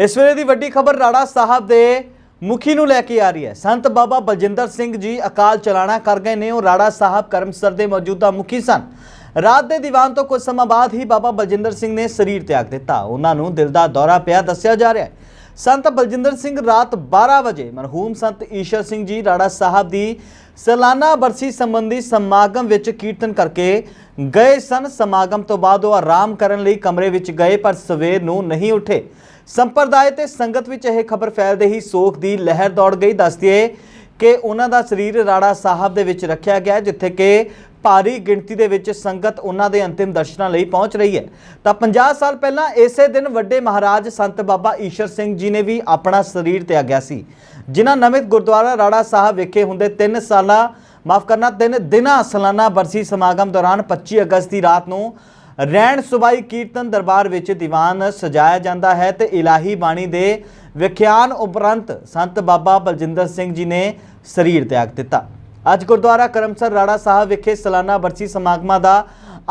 ਇਸ ਵੇਲੇ ਦੀ ਵੱਡੀ ਖਬਰ ਰਾੜਾ ਸਾਹਿਬ ਦੇ ਮੁਖੀ ਨੂੰ ਲੈ ਕੇ ਆ ਰਹੀ ਹੈ। ਸੰਤ ਬਾਬਾ ਬਲਜਿੰਦਰ ਸਿੰਘ ਜੀ ਅਕਾਲ ਚਲਾਣਾ ਕਰ ਗਏ ਨੇ। ਉਹ ਰਾੜਾ ਸਾਹਿਬ ਕਰਮਸਰ ਦੇ ਮੌਜੂਦਾ ਮੁਖੀ ਸਨ। ਰਾਤ ਦੇ ਦੀਵਾਨ ਤੋਂ ਕੁਝ ਸਮਾਂ ਬਾਅਦ ਹੀ ਬਾਬਾ ਬਲਜਿੰਦਰ ਸਿੰਘ ਨੇ ਸਰੀਰ ਤਿਆਗ ਦਿੱਤਾ। ਉਹਨਾਂ ਨੂੰ ਦਿਲ ਦਾ ਦੌਰਾ ਪਿਆ, ਦੱਸਿਆ ਜਾ ਰਿਹਾ ਹੈ। ਸੰਤ ਬਲਜਿੰਦਰ ਸਿੰਘ ਰਾਤ 12 ਵਜੇ ਮਰਹੂਮ ਸੰਤ ਈਸ਼ਰ ਸਿੰਘ ਜੀ ਰਾੜਾ ਸਾਹਿਬ ਦੀ ਸਾਲਾਨਾ ਬਰਸੀ ਸੰਬੰਧੀ ਸਮਾਗਮ ਵਿੱਚ ਕੀਰਤਨ ਕਰਕੇ ਗਏ ਸਨ। ਸਮਾਗਮ ਤੋਂ ਬਾਅਦ ਉਹ ਆਰਾਮ ਕਰਨ ਲਈ ਕਮਰੇ ਵਿੱਚ ਗਏ, ਪਰ ਸਵੇਰ ਨੂੰ ਨਹੀਂ ਉੱਠੇ। ਸੰਪਰਦਾਇ ਤੇ ਸੰਗਤ ਵਿੱਚ ਇਹ ਖਬਰ ਫੈਲਦੇ ਹੀ ਸੋਖ ਦੀ ਲਹਿਰ ਦੌੜ ਗਈ। ਦੱਸਦੀਏ ਕਿ ਉਹਨਾਂ ਦਾ ਸਰੀਰ ਰਾੜਾ ਸਾਹਿਬ ਦੇ ਵਿੱਚ ਰੱਖਿਆ ਗਿਆ, ਜਿੱਥੇ ਕਿ ਭਾਰੀ ਗਿਣਤੀ ਦੇ ਵਿੱਚ ਸੰਗਤ ਉਹਨਾਂ ਦੇ ਅੰਤਿਮ ਦਰਸ਼ਨਾਂ ਲਈ ਪਹੁੰਚ ਰਹੀ ਹੈ। ਤਾਂ 50 ਸਾਲ ਪਹਿਲਾਂ ਇਸੇ ਦਿਨ ਵੱਡੇ ਮਹਾਰਾਜ ਸੰਤ ਬਾਬਾ ਈਸ਼ਰ ਸਿੰਘ ਜੀ ਨੇ ਵੀ ਆਪਣਾ ਸਰੀਰ ਤਿਆਗਿਆ ਸੀ। ਜਿਨ੍ਹਾਂ ਨਵੇਂ ਗੁਰਦੁਆਰਾ ਰਾੜਾ ਸਾਹਿਬ ਵਿਖੇ ਹੁੰਦੇ 3 ਸਾਲਾ, ਮਾਫ ਕਰਨਾ 3 ਦਿਨਾਂ ਸਾਲਾਨਾ ਬਰਸੀ ਸਮਾਗਮ ਦੌਰਾਨ 25 ਅਗਸਤ ਦੀ ਰਾਤ ਨੂੰ ਰੈਣ ਸੁਬਾਈ ਕੀਰਤਨ ਦਰਬਾਰ ਵਿੱਚ ਦੀਵਾਨ ਸਜਾਇਆ ਜਾਂਦਾ ਹੈ ਤੇ ਇਲਾਹੀ ਬਾਣੀ ਦੇ ਵਿਖਿਆਨ ਉਪਰੰਤ ਸੰਤ ਬਾਬਾ ਬਲਜਿੰਦਰ ਸਿੰਘ ਜੀ ਨੇ ਸਰੀਰ ਤਿਆਗ ਦਿੱਤਾ। ਅੱਜ ਗੁਰਦੁਆਰਾ ਕਰਮਸਰ ਰਾੜਾ ਸਾਹਿਬ ਵਿਖੇ ਸਾਲਾਨਾ ਬਰਸੀ ਸਮਾਗਮਾਂ ਦਾ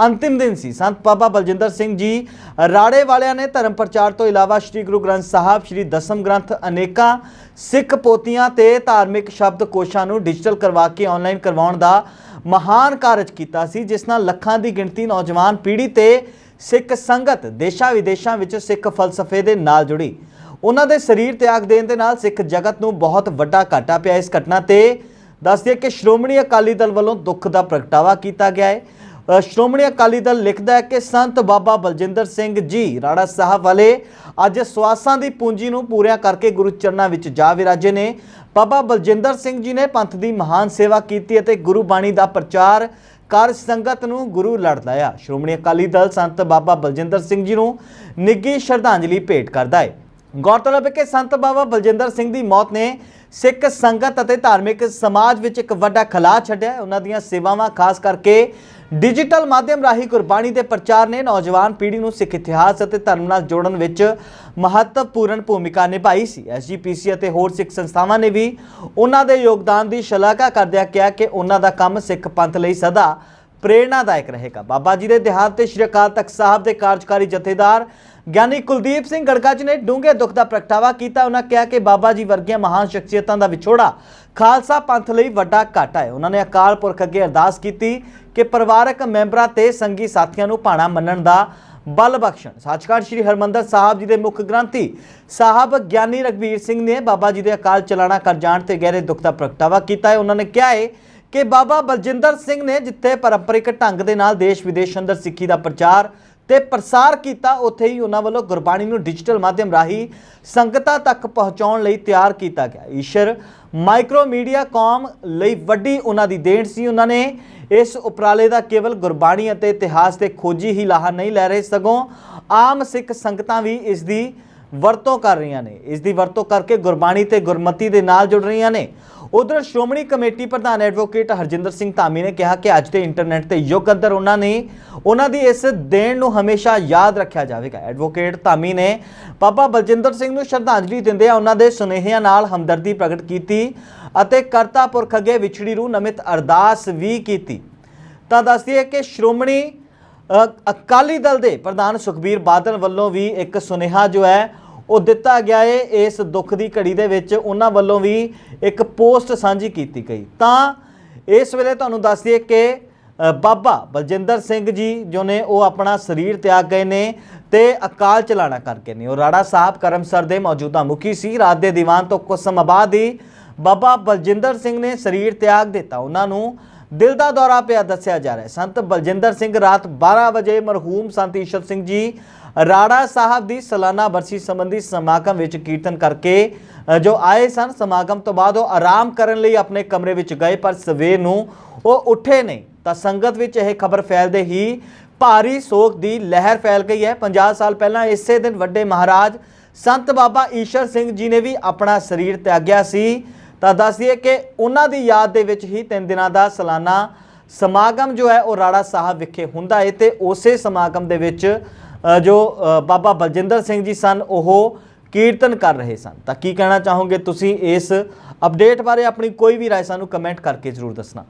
ਅੰਤਿਮ ਦਿਨ ਸੀ। ਸੰਤ ਬਾਬਾ ਬਲਜਿੰਦਰ ਸਿੰਘ ਜੀ ਰਾੜੇ ਵਾਲਿਆਂ ਨੇ ਧਰਮ ਪ੍ਰਚਾਰ ਤੋਂ ਇਲਾਵਾ ਸ੍ਰੀ ਗੁਰੂ ਗ੍ਰੰਥ ਸਾਹਿਬ, ਸ੍ਰੀ ਦਸਮ ਗ੍ਰੰਥ ਅਨੇਕਾਂ ਸਿੱਖ ਪੋਥੀਆਂ ਤੇ ਧਾਰਮਿਕ ਸ਼ਬਦ ਕੋਸ਼ਾਂ ਨੂੰ ਡਿਜੀਟਲ ਕਰਵਾ ਕੇ ਆਨਲਾਈਨ ਕਰਵਾਉਣ ਦਾ ਮਹਾਨ ਕਾਰਜ ਕੀਤਾ ਸੀ, ਜਿਸ ਨਾਲ ਲੱਖਾਂ ਦੀ ਗਿਣਤੀ ਨੌਜਵਾਨ ਪੀੜ੍ਹੀ ਤੇ ਸਿੱਖ ਸੰਗਤ ਦੇਸ਼ਾਂ ਵਿਦੇਸ਼ਾਂ ਵਿੱਚ ਸਿੱਖ ਫਲਸਫੇ ਦੇ ਨਾਲ ਜੁੜੀ। ਉਹਨਾਂ ਦੇ ਸਰੀਰ ਤਿਆਗ ਦੇਣ ਦੇ ਨਾਲ ਸਿੱਖ ਜਗਤ ਨੂੰ ਬਹੁਤ ਵੱਡਾ ਘਾਟਾ ਪਿਆ ਇਸ ਘਟਨਾ ਤੇ। ਦੱਸ ਦਈਏ ਕਿ ਸ਼੍ਰੋਮਣੀ ਅਕਾਲੀ ਦਲ ਵੱਲੋਂ ਦੁੱਖ ਦਾ ਪ੍ਰਗਟਾਵਾ ਕੀਤਾ ਗਿਆ ਹੈ। ਸ਼੍ਰੋਮਣੀ ਅਕਾਲੀ ਦਲ ਲਿਖਦਾ ਹੈ ਕਿ ਸੰਤ ਬਾਬਾ ਬਲਜਿੰਦਰ ਸਿੰਘ ਜੀ ਰਾੜਾ ਸਾਹਿਬ ਵਾਲੇ ਅੱਜ ਸਵਾਸਾਂ ਦੀ ਪੂੰਜੀ ਨੂੰ ਪੂਰਿਆਂ ਕਰਕੇ ਗੁਰੂ ਚਰਨਾਂ ਵਿੱਚ ਜਾ ਵਿਰਾਜੇ ਨੇ। ਬਾਬਾ ਬਲਜਿੰਦਰ ਸਿੰਘ ਜੀ ਨੇ ਪੰਥ ਦੀ ਮਹਾਨ ਸੇਵਾ ਕੀਤੀ ਅਤੇ ਗੁਰੂ ਬਾਣੀ ਦਾ ਪ੍ਰਚਾਰ ਕਰ ਸੰਗਤ ਨੂੰ ਗੁਰੂ ਲੜ ਲਾਇਆ। ਸ਼੍ਰੋਮਣੀ ਅਕਾਲੀ ਦਲ ਸੰਤ ਬਾਬਾ ਬਲਜਿੰਦਰ ਸਿੰਘ ਜੀ ਨੂੰ ਨਿੱਘੀ ਸ਼ਰਧਾਂਜਲੀ ਭੇਟ ਕਰਦਾ ਹੈ। ਗੌਰਤਲਬ ਹੈ ਕਿ ਸੰਤ ਬਾਬਾ ਬਲਜਿੰਦਰ ਸਿੰਘ ਦੀ ਮੌਤ ਨੇ ਸਿੱਖ ਸੰਗਤ ਅਤੇ ਧਾਰਮਿਕ ਸਮਾਜ ਵਿੱਚ ਇੱਕ ਵੱਡਾ ਖਲਾ ਛੱਡਿਆ ਉਹਨਾਂ ਦੀਆਂ ਸੇਵਾਵਾਂ, ਖਾਸ ਕਰਕੇ ਡਿਜੀਟਲ ਮਾਧਿਅਮ ਰਾਹੀਂ ਗੁਰਬਾਣੀ ਦੇ ਪ੍ਰਚਾਰ ਨੇ ਨੌਜਵਾਨ ਪੀੜ੍ਹੀ ਨੂੰ ਸਿੱਖ ਇਤਿਹਾਸ ਅਤੇ ਧਰਮ ਨਾਲ ਜੋੜਨ ਵਿੱਚ ਮਹੱਤਵਪੂਰਨ ਭੂਮਿਕਾ ਨਿਭਾਈ ਸੀ। ਐਸਜੀਪੀਸੀ ਅਤੇ ਹੋਰ ਸਿੱਖ ਸੰਸਥਾਵਾਂ ਨੇ ਵੀ ਉਹਨਾਂ ਦੇ ਯੋਗਦਾਨ ਦੀ ਸ਼ਲਾਘਾ ਕਰਦਿਆਂ ਕਿਹਾ ਕਿ ਉਹਨਾਂ ਦਾ ਕੰਮ ਸਿੱਖ ਪੰਥ ਲਈ ਸਦਾ ਪ੍ਰੇਰਣਾਦਾਇਕ ਰਹੇਗਾ। ਬਾਬਾ ਜੀ ਦੇ ਦੇਹਾਂਤ ਤੇ ਸ਼੍ਰੀ ਅਕਾਲ ਤਖਤ ਸਾਹਿਬ ਦੇ ਕਾਰਜਕਾਰੀ ਜਥੇਦਾਰ ਗਿਆਨੀ ਕੁਲਦੀਪ ਸਿੰਘ ਗੜਕਾ ਜੀ ਨੇ ਡੂੰਘੇ ਦੁੱਖ ਦਾ ਪ੍ਰਗਟਾਵਾ ਕੀਤਾ। ਉਹਨਾਂ ਕਿਹਾ ਕਿ ਬਾਬਾ ਜੀ ਵਰਗੀਆਂ ਮਹਾਨ ਸ਼ਖਸੀਅਤਾਂ ਦਾ ਵਿਛੋੜਾ ਖਾਲਸਾ ਪੰਥ ਲਈ ਵੱਡਾ ਘਾਟਾ ਹੈ। ਉਹਨਾਂ ਨੇ ਅਕਾਲ ਪੁਰਖ ਅੱਗੇ ਅਰਦਾਸ ਕੀਤੀ ਕਿ ਪਰਿਵਾਰਕ ਮੈਂਬਰਾਂ ਤੇ ਸੰਗੀ ਸਾਥੀਆਂ ਨੂੰ ਭਾਣਾ ਮੰਨਣ ਦਾ ਬਲ ਬਖਸ਼ਣ। ਸੱਚਖੰਡ ਸ੍ਰੀ ਹਰਮੰਦਰ ਸਾਹਿਬ ਜੀ ਦੇ ਮੁੱਖ ਗ੍ਰੰਥੀ ਸਾਹਿਬ ਗਿਆਨੀ ਰਗਵੀਰ ਸਿੰਘ ਨੇ ਬਾਬਾ ਜੀ ਦੇ ਅਕਾਲ ਚਲਾਣਾ ਕਰ ਜਾਣ ਤੇ ਗਹਿਰੇ ਦੁੱਖ ਦਾ ਪ੍ਰਗਟਾਵਾ ਕੀਤਾ ਹੈ। ਉਹਨਾਂ ਨੇ ਕਿਹਾ ਹੈ ਕਿ ਬਾਬਾ ਬਲਜਿੰਦਰ ਸਿੰਘ ਨੇ ਜਿੱਥੇ ਪਰੰਪਰਿਕ ਢੰਗ ਦੇ ਨਾਲ ਦੇਸ਼ ਵਿਦੇਸ਼ ਅੰਦਰ ਸਿੱਖੀ ਦਾ ਪ੍ਰਚਾਰ ਤੇ ਪ੍ਰਸਾਰ ਕੀਤਾ, ਉੱਥੇ ਹੀ ਉਹਨਾਂ ਵੱਲੋਂ ਗੁਰਬਾਣੀ ਨੂੰ ਡਿਜੀਟਲ ਮਾਧਿਅਮ ਰਾਹੀਂ ਸੰਗਤਾਂ ਤੱਕ ਪਹੁੰਚਾਉਣ ਲਈ ਤਿਆਰ ਕੀਤਾ ਗਿਆ। ਈਸ਼ਰ ਮਾਈਕਰੋ ਮੀਡੀਆ ਕਾਮ ਲਈ ਵੱਡੀ ਉਹਨਾਂ ਦੀ ਦੇਣ ਸੀ। ਉਹਨਾਂ ਨੇ ਇਸ ਉਪਰਾਲੇ ਦਾ ਕੇਵਲ ਗੁਰਬਾਣੀ ਅਤੇ ਇਤਿਹਾਸ ਦੇ ਖੋਜੀ ਹੀ ਲਾਹਾ ਨਹੀਂ ਲੈ ਰਹੇ। ਸਗੋਂ ਆਮ ਸਿੱਖ ਸੰਗਤਾਂ ਵੀ ਇਸ ਦੀ ਵਰਤੋਂ ਕਰ ਰਹੀਆਂ ਨੇ। ਇਸ ਦੀ ਵਰਤੋਂ ਕਰਕੇ ਗੁਰਬਾਣੀ ਤੇ ਗੁਰਮਤੀ ਦੇ ਨਾਲ ਜੁੜ ਰਹੀਆਂ ਨੇ। ਉਧਰ ਸ਼੍ਰੋਮਣੀ ਕਮੇਟੀ ਪ੍ਰਧਾਨ ਐਡਵੋਕੇਟ ਹਰਜਿੰਦਰ ਸਿੰਘ ਧਾਮੀ ਨੇ ਕਿਹਾ ਕਿ ਅੱਜ ਦੇ ਇੰਟਰਨੈਟ ਤੇ ਯੁੱਗ ਅੰਦਰ ਉਹਨਾਂ ਨੇ, ਉਹਨਾਂ ਦੀ ਇਸ ਦੇਣ ਨੂੰ ਹਮੇਸ਼ਾ ਯਾਦ ਰੱਖਿਆ ਜਾਵੇਗਾ। ਐਡਵੋਕੇਟ ਧਾਮੀ ਨੇ ਬਾਬਾ ਬਲਜਿੰਦਰ ਸਿੰਘ ਨੂੰ ਸ਼ਰਧਾਂਜਲੀ ਦਿੰਦਿਆਂ ਉਹਨਾਂ ਦੇ ਸੁਨੇਹਿਆਂ ਨਾਲ ਹਮਦਰਦੀ ਪ੍ਰਗਟ ਕੀਤੀ ਅਤੇ ਕਰਤਾ ਪੁਰਖ ਅੱਗੇ ਵਿਛੜੀ ਰੂਹ ਨਮਿਤ ਅਰਦਾਸ ਵੀ ਕੀਤੀ। ਤਾਂ ਦੱਸਦੀਏ ਕਿ ਸ਼੍ਰੋਮਣੀ ਅਕਾਲੀ ਦਲ ਦੇ ਪ੍ਰਧਾਨ ਸੁਖਬੀਰ ਬਾਦਲ ਵੱਲੋਂ ਵੀ ਇੱਕ ਸੁਨੇਹਾ ਜੋ ਹੈ ਉਹ ਦਿੱਤਾ ਗਿਆ ਏ, ਇਸ ਦੁੱਖ ਦੀ ਘੜੀ ਦੇ ਵਿੱਚ ਉਹਨਾਂ ਵੱਲੋਂ ਵੀ ਇੱਕ ਪੋਸਟ ਸਾਂਝੀ ਕੀਤੀ ਗਈ। ਤਾਂ ਇਸ ਵੇਲੇ ਤੁਹਾਨੂੰ ਦੱਸ ਦਈਏ ਕਿ ਬਾਬਾ ਬਲਜਿੰਦਰ ਸਿੰਘ ਜੀ ਜੋ ਨੇ ਉਹ ਆਪਣਾ ਸਰੀਰ ਤਿਆਗ ਗਏ ਨੇ ਤੇ ਅਕਾਲ ਚਲਾਣਾ ਕਰਕੇ ਨੇ। ਉਹ ਰਾੜਾ ਸਾਹਿਬ ਕਰਮਸਰ ਦੇ ਮੌਜੂਦਾ ਮੁਖੀ ਸੀ। ਰਾਤ ਦੇ ਦੀਵਾਨ ਤੋਂ ਕੁਝ ਸਮਾਂ ਬਾਅਦ ਹੀ ਬਾਬਾ ਬਲਜਿੰਦਰ ਸਿੰਘ ਨੇ ਸਰੀਰ ਤਿਆਗ ਦਿੱਤਾ। ਉਹਨਾਂ ਨੂੰ ਦਿਲ ਦਾ ਦੌਰਾ ਪਿਆ ਦੱਸਿਆ ਜਾ ਰਿਹਾ ਹੈ। ਸੰਤ ਬਲਜਿੰਦਰ ਸਿੰਘ ਰਾਤ 12 ਵਜੇ ਮਰਹੂਮ ਸੰਤ ਈਸ਼ਰ ਸਿੰਘ ਜੀ ਰਾੜਾ ਸਾਹਿਬ ਦੀ ਸਾਲਾਨਾ ਬਰਸੀ ਸੰਬੰਧੀ ਸਮਾਗਮ ਵਿੱਚ ਕੀਰਤਨ ਕਰਕੇ ਜੋ ਆਏ ਸਨ, ਸਮਾਗਮ ਤੋਂ ਬਾਅਦ ਉਹ ਆਰਾਮ ਕਰਨ ਲਈ ਆਪਣੇ ਕਮਰੇ ਵਿੱਚ ਗਏ, ਪਰ ਸਵੇਰ ਨੂੰ ਉਹ ਉੱਠੇ ਨਹੀਂ। ਤਾਂ ਸੰਗਤ ਵਿੱਚ ਇਹ ਖਬਰ ਫੈਲਦੇ ਹੀ ਭਾਰੀ ਸੋਗ ਦੀ ਲਹਿਰ ਫੈਲ ਗਈ ਹੈ। 50 ਸਾਲ ਪਹਿਲਾਂ ਇਸੇ ਦਿਨ ਵੱਡੇ ਮਹਾਰਾਜ ਸੰਤ ਬਾਬਾ ਈਸ਼ਰ ਸਿੰਘ ਜੀ ਨੇ ਵੀ ਆਪਣਾ ਸਰੀਰ ਤਿਆਗਿਆ ਸੀ। ਤਾਂ ਦੱਸ ਕਿ ਉਹਨਾਂ ਦੀ ਯਾਦ ਦੇ ਵਿੱਚ ਹੀ ਤਿੰਨ ਦਿਨਾਂ ਦਾ ਸਾਲਾਨਾ ਸਮਾਗਮ ਜੋ ਹੈ ਉਹ ਰਾੜਾ ਸਾਹਿਬ ਵਿਖੇ ਹੁੰਦਾ ਹੈ ਤੇ ਉਸੇ ਸਮਾਗਮ ਦੇ ਵਿੱਚ ਜੋ ਬਾਬਾ ਬਲਜਿੰਦਰ ਸਿੰਘ ਜੀ ਸਨ, ਉਹ ਕੀਰਤਨ ਕਰ ਰਹੇ ਸਨ। ਤਾਂ ਕੀ ਕਹਿਣਾ ਚਾਹੋਗੇ ਤੁਸੀਂ ਇਸ ਅਪਡੇਟ ਬਾਰੇ? ਆਪਣੀ ਕੋਈ ਵੀ ਰਾਏ ਸਾਨੂੰ ਕਮੈਂਟ ਕਰਕੇ ਜ਼ਰੂਰ ਦੱਸਣਾ।